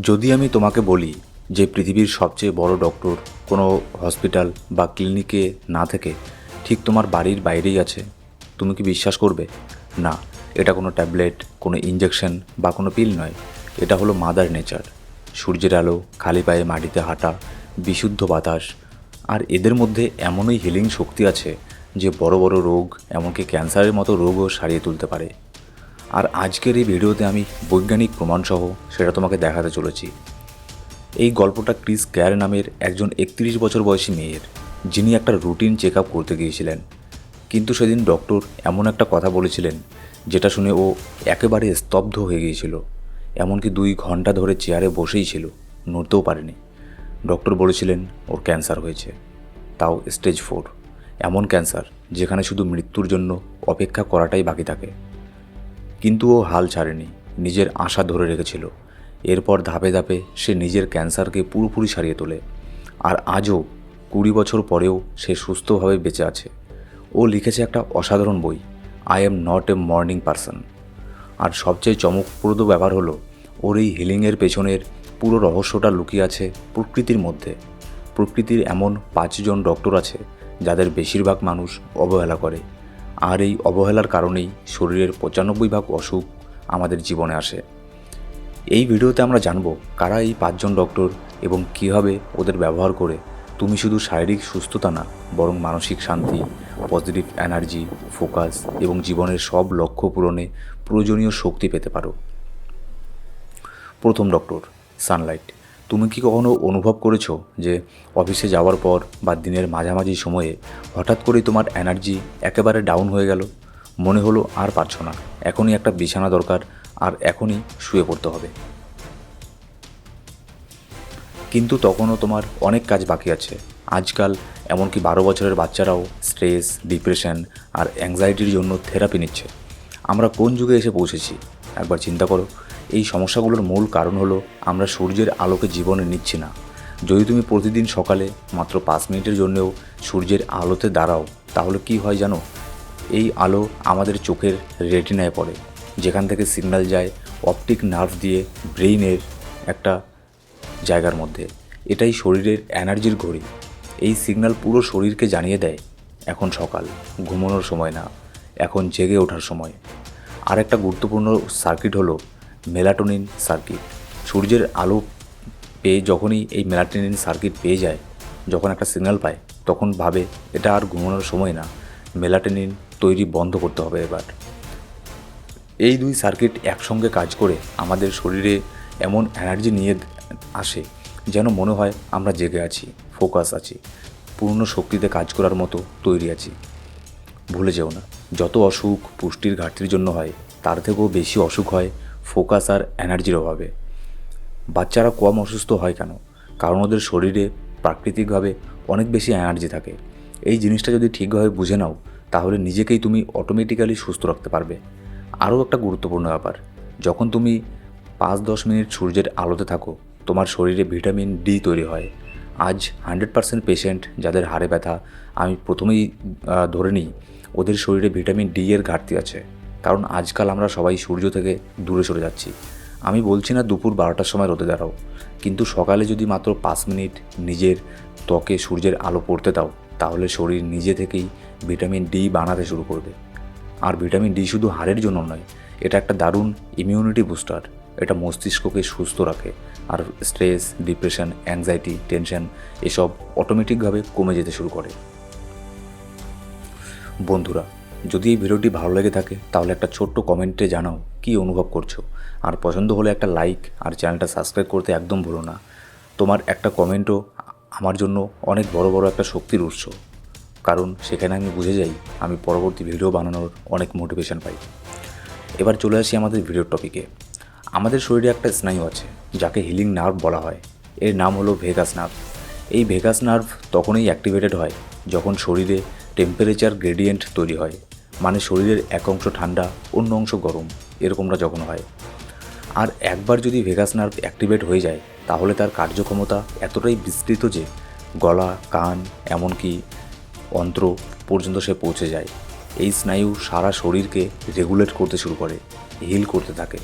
যদি আমি তোমাকে বলি যে পৃথিবীর সবচেয়ে বড় ডক্টর কোনো হসপিটাল বা ক্লিনিকে না থেকে ঠিক তোমার বাড়ির বাইরেই আছে, তুমি কি বিশ্বাস করবে? না, এটা কোনো ট্যাবলেট, কোনো ইঞ্জেকশন বা কোনো পিল নয়। এটা হলো মাদার নেচার। সূর্যের আলো, খালি পায়ে মাটিতে হাঁটা, বিশুদ্ধ বাতাস। আর এদের মধ্যে এমনই হিলিং শক্তি আছে যে বড় বড় রোগ, এমনকি ক্যান্সারের মতো রোগও সারিয়ে তুলতে পারে। আর আজকের এই ভিডিওতে আমি বৈজ্ঞানিক প্রমাণসহ সেটা তোমাকে দেখাতে চলেছি। এই গল্পটা ক্রিস ক্যার নামের একজন একত্রিশ বছর বয়সী মেয়ের, যিনি একটা রুটিন চেক আপ করতে গিয়েছিলেন। কিন্তু সেদিন ডক্টর এমন একটা কথা বলেছিলেন, যেটা শুনে ও একেবারে স্তব্ধ হয়ে গিয়েছিল। এমনকি দুই ঘণ্টা ধরে চেয়ারে বসেই ছিল, নড়তেও পারেনি। ডক্টর বলেছিলেন, ওর ক্যান্সার হয়েছে। তাও স্টেজ ফোর। এমন ক্যান্সার, যেখানে শুধু মৃত্যুর জন্য অপেক্ষা করাটাই বাকি থাকে। কিন্তু ও হাল ছাড়েনি, নিজের আশা ধরে রেখেছিল। এরপর ধাপে ধাপে সে নিজের ক্যান্সারকে পুরোপুরি সারিয়ে তোলে। আর আজও কুড়ি বছর পরেও সে সুস্থভাবে বেঁচে আছে। ও লিখেছে একটা অসাধারণ বই I am not a morning person আর সবচেয়ে চমকপ্রদ ব্যাপার হলো, ওর এই হিলিংয়ের পেছনের পুরো রহস্যটা লুকিয়ে আছে প্রকৃতির মধ্যে। প্রকৃতির এমন পাঁচজন ডক্টর আছে, যাদের বেশিরভাগ মানুষ অবহেলা করে। আর এই অবহেলার কারণেই শরীরের পঁচানব্বই ভাগ অসুখ আমাদের জীবনে আসে। এই ভিডিওতে আমরা জানব কারা এই পাঁচজন ডক্টর এবং কীভাবে ওদের ব্যবহার করে তুমি শুধু শারীরিক সুস্থতা না, বরং মানসিক শান্তি, পজিটিভ এনার্জি, ফোকাস এবং জীবনের সব লক্ষ্য পূরণে প্রয়োজনীয় শক্তি পেতে পারো। প্রথম ডক্টর, সানলাইট। তুমি কি কখনো অনুভব করেছ যে অফিসে যাওয়ার পর বা দিনের মাঝামাঝি সময়ে হঠাৎ করেই তোমার এনার্জি একেবারে ডাউন হয়ে গেল? মনে হলো আর পারছ না। এখনই একটা বিছানা দরকার আর এখনই শুয়ে পড়তে হবে। কিন্তু তখনও তোমার অনেক কাজ বাকি আছে। আজকাল এমনকি বারো বছরের বাচ্চারাও স্ট্রেস, ডিপ্রেশন আর অ্যাংজাইটির জন্য থেরাপি নিচ্ছে। আমরা কোন যুগে এসে পৌঁছেছি? একবার চিন্তা করো। এই সমস্যাগুলোর মূল কারণ হলো আমরা সূর্যের আলোকে জীবনে নিচ্ছি না। যদি তুমি প্রতিদিন সকালে মাত্র পাঁচ মিনিটের জন্যও সূর্যের আলোতে দাঁড়াও, তাহলে কি হয় জানো? এই আলো আমাদের চোখের রেটিনায় পড়ে, যেখান থেকে সিগন্যাল যায় অপটিক নার্ভ দিয়ে ব্রেইনের একটা জায়গার মধ্যে। এটাই শরীরের এনার্জির ঘড়ি। এই সিগন্যাল পুরো শরীরকে জানিয়ে দেয়, এখন সকাল, ঘুমানোর সময় না, এখন জেগে ওঠার সময়। আর একটা গুরুত্বপূর্ণ সার্কিট হলো মেলাটোনিন সার্কিট। সূর্যের আলো পেয়ে যখনই এই মেলাটোনিন সার্কিট পেয়ে যায়, যখন একটা সিগন্যাল পায়, তখন ভাবে এটা আর ঘুমানোর সময় না। মেলাটোনিন তৈরি বন্ধ করতে হবে এবার। এই দুই সার্কিট একসঙ্গে কাজ করে আমাদের শরীরে এমন এনার্জি নিয়ে আসে যেন মনে হয় আমরা জেগে আছি, ফোকাস আছি, পূর্ণ শক্তিতে কাজ করার মতো তৈরি আছি। ভুলে যেও না, যত অসুখ পুষ্টির ঘাটতির জন্য হয়, তার থেকেও বেশি অসুখ হয় ফোকাস আর এনার্জির অভাবে। বাচ্চারা কম অসুস্থ হয় কেন? কারণ ওদের শরীরে প্রাকৃতিকভাবে অনেক বেশি এনার্জি থাকে। এই জিনিসটা যদি ঠিকভাবে বুঝে নাও, তাহলে নিজেকেই তুমি অটোমেটিক্যালি সুস্থ রাখতে পারবে। আরও একটা গুরুত্বপূর্ণ ব্যাপার, যখন তুমি পাঁচ দশ মিনিট সূর্যের আলোতে থাকো, তোমার শরীরে ভিটামিন ডি তৈরি হয়। আজ হান্ড্রেড পার্সেন্ট পেশেন্ট যাদের হাড়ে ব্যথা, আমি প্রথমেই ধরে নিই, ওদের শরীরে ভিটামিন ডি এর ঘাটতি আছে। কারণ আজকাল আমরা সবাই সূর্য থেকে দূরে সরে যাচ্ছি। আমি বলছি না দুপুর বারোটার সময় রোদে দাঁড়াও, কিন্তু সকালে যদি মাত্র পাঁচ মিনিট নিজের ত্বকে সূর্যের আলো পড়তে দাও, তাহলে শরীর নিজে থেকেই ভিটামিন ডি বানাতে শুরু করবে। আর ভিটামিন ডি শুধু হাড়ের জন্য নয়, এটা একটা দারুণ ইমিউনিটি বুস্টার এটা মস্তিষ্ককে সুস্থ রাখে, আর স্ট্রেস ডিপ্রেশন অ্যাংজাইটি টেনশন এসব অটোমেটিকভাবে কমে যেতে শুরু করে। বন্ধুরা যদি এই ভিডিওটি ভালো লেগে থাকে, তাহলে একটা ছোট্ট কমেন্টে জানাও কী অনুভব করছ। আর পছন্দ হলে একটা লাইক আর চ্যানেলটা সাবস্ক্রাইব করতে একদম ভুলো না। তোমার একটা কমেন্টও আমার জন্য অনেক বড় বড় একটা শক্তির উৎস। কারণ সেখানে আমি বুঝে যাই, আমি পরবর্তী ভিডিও বানানোর অনেক মোটিভেশন পাই। এবার চলে আসি আমাদের ভিডিওর টপিকে আমাদের শরীরে একটা স্নায়ু আছে, যাকে হিলিং নার্ভ বলা হয়। এর নাম হলো ভেগাস নার্ভ এই ভেগাস নার্ভ তখনই অ্যাক্টিভেটেড হয় যখন শরীরে টেম্পারেচার গ্রেডিয়েন্ট তৈরি হয়। মানে শরীরের এক অংশ ঠান্ডা, অন্য অংশ গরম, এরকমটা যখন হয়। আর একবার যদি ভেগাস নার্ভ অ্যাক্টিভেট হয়ে যায়, তাহলে তার কার্যক্ষমতা এতটাই বিস্তৃত যে গলা, কান, এমনকি অন্ত্র পর্যন্ত সে পৌঁছে যায়। এই স্নায়ু সারা শরীরকে রেগুলেট করতে শুরু করে হিল করতে থাকে।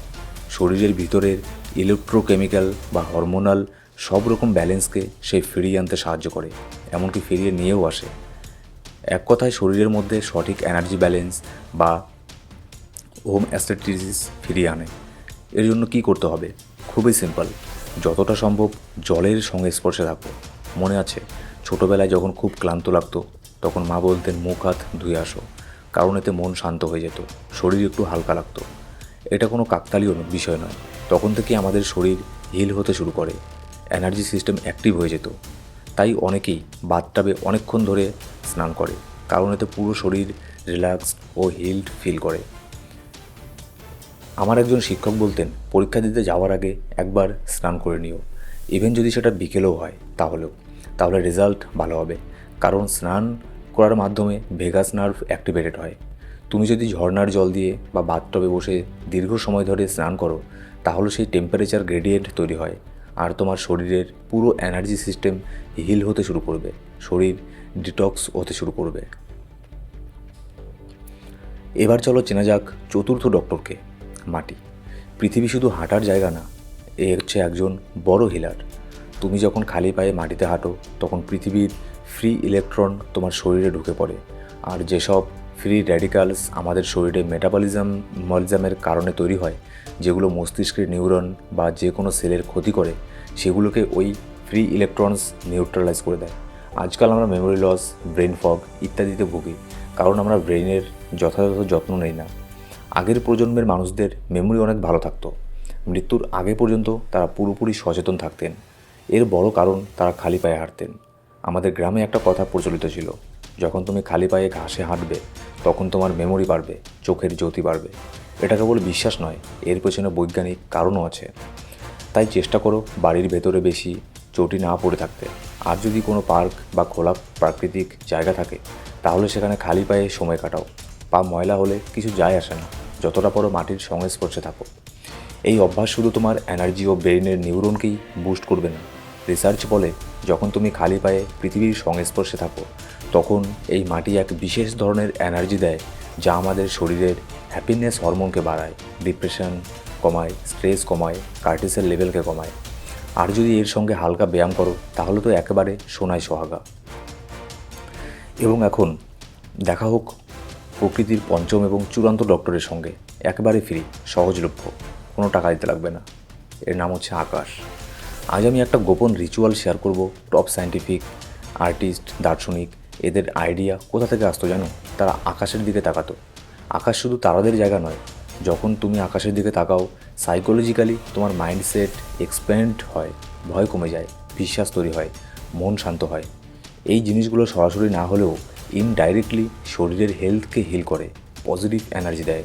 শরীরের ভিতরের ইলেকট্রোকেমিক্যাল বা হরমোনাল সব রকম ব্যালেন্সকে সে ফিরিয়ে আনতে সাহায্য করে, এমনকি ফিরিয়ে নিয়েও আসে। এক কথায় শরীরের মধ্যে সঠিক এনার্জি ব্যালেন্স বা হোম অ্যাস্থেটিস ফিরিয়ে আনে। এর জন্য কী করতে হবে? খুবই সিম্পল যতটা সম্ভব জলের সঙ্গে স্পর্শে থাকো। মনে আছে, ছোটোবেলায় যখন খুব ক্লান্ত লাগতো, তখন মা বলতেন, মুখ হাত ধুয়ে আসো। কারণ এতে মন শান্ত হয়ে যেত, শরীর একটু হালকা লাগতো। এটা কোনো কাকতালীয় বিষয় নয়। তখন থেকে আমাদের শরীর হিল হতে শুরু করে। এনার্জি সিস্টেম অ্যাক্টিভ হয়ে যেত। তাই অনেকেই বাথটাবে অনেকক্ষণ ধরে স্নান করে। কারণ এতে পুরো শরীর রিল্যাক্স ও হিলড ফিল করে। আমার একজন শিক্ষক বলতেন, পরীক্ষা দিতে যাওয়ার আগে একবার স্নান করে নিও। ইভেন যদি সেটা বিকেলেও হয়, তাহলেও। তাহলে রেজাল্ট ভালো হবে। কারণ স্নান করার মাধ্যমে ভেগাস নার্ভ অ্যাক্টিভেটেড হয়। তুমি যদি ঝর্নার জল দিয়ে বা বাথটবে বসে দীর্ঘ সময় ধরে স্নান করো, তাহলে সেই টেম্পারেচার গ্রেডিয়েন্ট তৈরি হয়। আর তোমার শরীরের পুরো এনার্জি সিস্টেম হিল হতে শুরু করবে। শরীর ডিটক্স হতে শুরু করবে। এবার চলো চেনা যাক চতুর্থ ডক্টরকে, মাটি। পৃথিবী শুধু হাঁটার জায়গা না, এ হচ্ছে একজন বড় হিলার তুমি যখন খালি পায়ে মাটিতে হাঁটো, তখন পৃথিবীর ফ্রি ইলেকট্রন তোমার শরীরে ঢুকে পড়ে। আর যেসব ফ্রি র্যাডিক্যালস আমাদের শরীরে মেটাবলিজম মলিজমের কারণে তৈরি হয়, যেগুলো মস্তিষ্কের নিউরন বা যে কোনো সেলের ক্ষতি করে, সেগুলোকে ওই ফ্রি ইলেকট্রনস নিউট্রালাইজ করে দেয়। আজকাল আমরা মেমোরি লস ব্রেন ফগ ইত্যাদিতে ভুগি, কারণ আমরা ব্রেনের যথাযথ যত্ন নেই না। আগের প্রজন্মের মানুষদের মেমোরি অনেক ভালো থাকতো। মৃত্যুর আগে পর্যন্ত তারা পুরোপুরি সচেতন থাকতেন। এর বড় কারণ তারা খালি পায়ে হাঁটতেন। আমাদের গ্রামে একটা কথা প্রচলিত ছিল, যখন তুমি খালি পায়ে ঘাসে হাঁটবে, তখন তোমার মেমোরি বাড়বে, চোখের জ্যোতি বাড়বে। এটা কেবল বিশ্বাস নয়, এর পেছনে বৈজ্ঞানিক কারণও আছে। তাই চেষ্টা করো বাড়ির ভেতরে বেশি চটি না পড়ে থাকতে। আর যদি কোনো পার্ক বা খোলা প্রাকৃতিক জায়গা থাকে, তাহলে সেখানে খালি পায়ে সময় কাটাও। পা ময়লা হলে কিছু যায় আসে না, যতটা পরো মাটির সংস্পর্শে থাকো। এই অভ্যাস শুধু তোমার এনার্জি ও ব্রেইনের নিউরনকেই বুস্ট করবে না। রিসার্চ বলে, যখন তুমি খালি পায়ে পৃথিবীর সংস্পর্শে থাকো, তখন এই মাটি এক বিশেষ ধরনের এনার্জি দেয়, যা আমাদের শরীরের হ্যাপিনেস হরমোনকে বাড়ায়। ডিপ্রেশন কমায় স্ট্রেস কমায় কার্টিসের লেভেলকে কমায়। আর যদি এর সঙ্গে হালকা ব্যায়াম করো, তাহলে তো একেবারে সোনায় সোহাগা। এবং এখন দেখা হোক, প্রকৃতির পঞ্চম এবং চূড়ান্ত ডক্টরের সঙ্গে একেবারে ফ্রি, সহজলভ্য, কোনো টাকা দিতে লাগবে না। এর নাম হচ্ছে আকাশ। আজ আমি একটা গোপন রিচুয়াল শেয়ার করব টপ সায়েন্টিফিক আর্টিস্ট দার্শনিক, এদের আইডিয়া কোথা থেকে আসতো জানো? তারা আকাশের দিকে তাকাতো। আকাশ শুধু তারাদের জায়গা নয় যখন তুমি আকাশের দিকে তাকাও সাইকোলজিক্যালি তোমার মাইন্ডসেট এক্সপ্যান্ড হয়, ভয় কমে যায়, বিশ্বাস তৈরি হয়, মন শান্ত হয়। এই জিনিসগুলো সরাসরি না হলেও ইনডাইরেক্টলি শরীরের হেলথকে হিল করে পজিটিভ এনার্জি দেয়।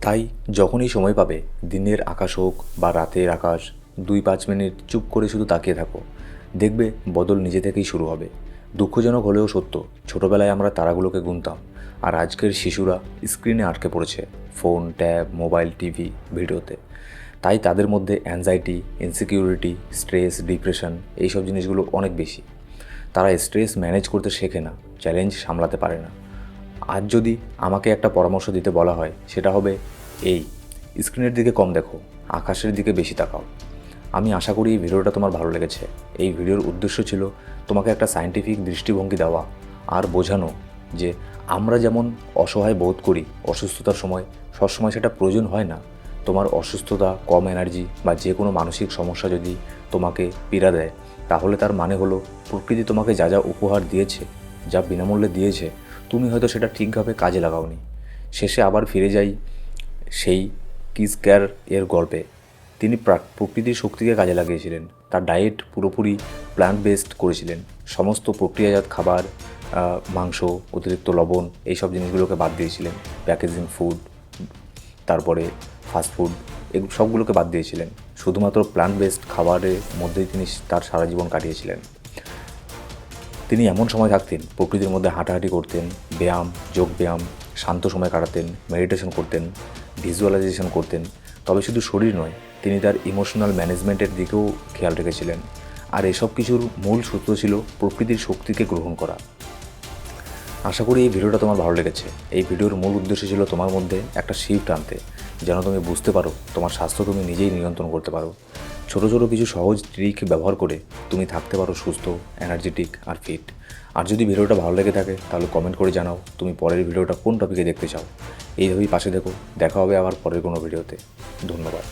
তাই যখনই সময় পাবে, দিনের আকাশ হোক বা রাতের আকাশ, দুই পাঁচ মিনিট চুপ করে শুধু তাকিয়ে থাকো। দেখবে বদল নিজে থেকেই শুরু হবে। দুঃখজনক হলেও সত্য, ছোটোবেলায় আমরা তারাগুলোকে গুনতাম, আর আজকের শিশুরা স্ক্রিনে আটকে পড়েছে ফোন, ট্যাব, মোবাইল, টিভি, ভিডিওতে। তাই তাদের মধ্যে অ্যাংজাইটি ইনসিকিউরিটি স্ট্রেস ডিপ্রেশন এইসব জিনিসগুলো অনেক বেশি। তারা স্ট্রেস ম্যানেজ করতে শেখে না চ্যালেঞ্জ সামলাতে পারে না। আজ যদি আমাকে একটা পরামর্শ দিতে বলা হয়, সেটা হবে, এই, স্ক্রিনের দিকে কম দেখো, আকাশের দিকে বেশি তাকাও। আমি আশা করি এই ভিডিওটা তোমার ভালো লেগেছে। এই ভিডিওর উদ্দেশ্য ছিল তোমাকে একটা সায়েন্টিফিক দৃষ্টিভঙ্গি দেওয়া আর বোঝানো যে আমরা যেমন অসহায় বোধ করি, অসুস্থতার সময়, সবসময় সেটা প্রয়োজন হয় না। তোমার অসুস্থতা, কম এনার্জি বা যে কোনো মানসিক সমস্যা যদি তোমাকে পীড়া দেয়, তাহলে তার মানে হলো প্রকৃতি তোমাকে যা যা উপহার দিয়েছে, যা বিনামূল্যে দিয়েছে, তুমি হয়তো সেটা ঠিকভাবে কাজে লাগাওনি। শেষে আবার ফিরে যাই সেই কিস কেয়ার এর গল্পে। তিনি প্রা- প্রকৃতির শক্তিকে কাজে লাগিয়েছিলেন। তার ডায়েট পুরোপুরি প্ল্যান্ট বেসড করেছিলেন। সমস্ত প্রক্রিয়াজাত খাবার মাংস, অতিরিক্ত লবণ, এইসব জিনিসগুলোকে বাদ দিয়েছিলেন। প্যাকেজিং ফুড তারপরে ফাস্টফুড এগুলো সবগুলোকে বাদ দিয়েছিলেন। শুধুমাত্র প্ল্যান্ট বেসড খাবারের মধ্যেই তিনি তার সারা জীবন কাটিয়েছিলেন। তিনি এমন সময় থাকতেন, প্রকৃতির মধ্যে হাঁটাহাঁটি করতেন, ব্যায়াম, যোগ ব্যায়াম, শান্ত সময় কাটাতেন মেডিটেশন করতেন ভিজুয়ালাইজেশন করতেন তবে শুধু শরীর নয়, তিনি তার ইমোশনাল ম্যানেজমেন্টের দিকেও খেয়াল রেখেছিলেন। আর এসব কিছুর মূল সূত্র ছিল প্রকৃতির শক্তিকে গ্রহণ করা। আশা করি এই ভিডিওটা তোমার ভালো লেগেছে। এই ভিডিওর মূল উদ্দেশ্য ছিল তোমার মধ্যে একটা শিফট আনতে। যেন তুমি বুঝতে পারো, তোমার স্বাস্থ্য তুমি নিজেই নিয়ন্ত্রণ করতে পারো। ছোটো ছোট কিছু সহজ ট্রিক ব্যবহার করে তুমি থাকতে পারো সুস্থ এনার্জেটিক আর ফিট আর যদি ভিডিওটা ভালো লেগে থাকে, তাহলে কমেন্ট করে জানাও তুমি পরের ভিডিওটা কোন টপিকে দেখতে চাও। এইভাবেই পাশে দেখো। দেখা হবে আবার পরের কোনো ভিডিওতে। ধন্যবাদ।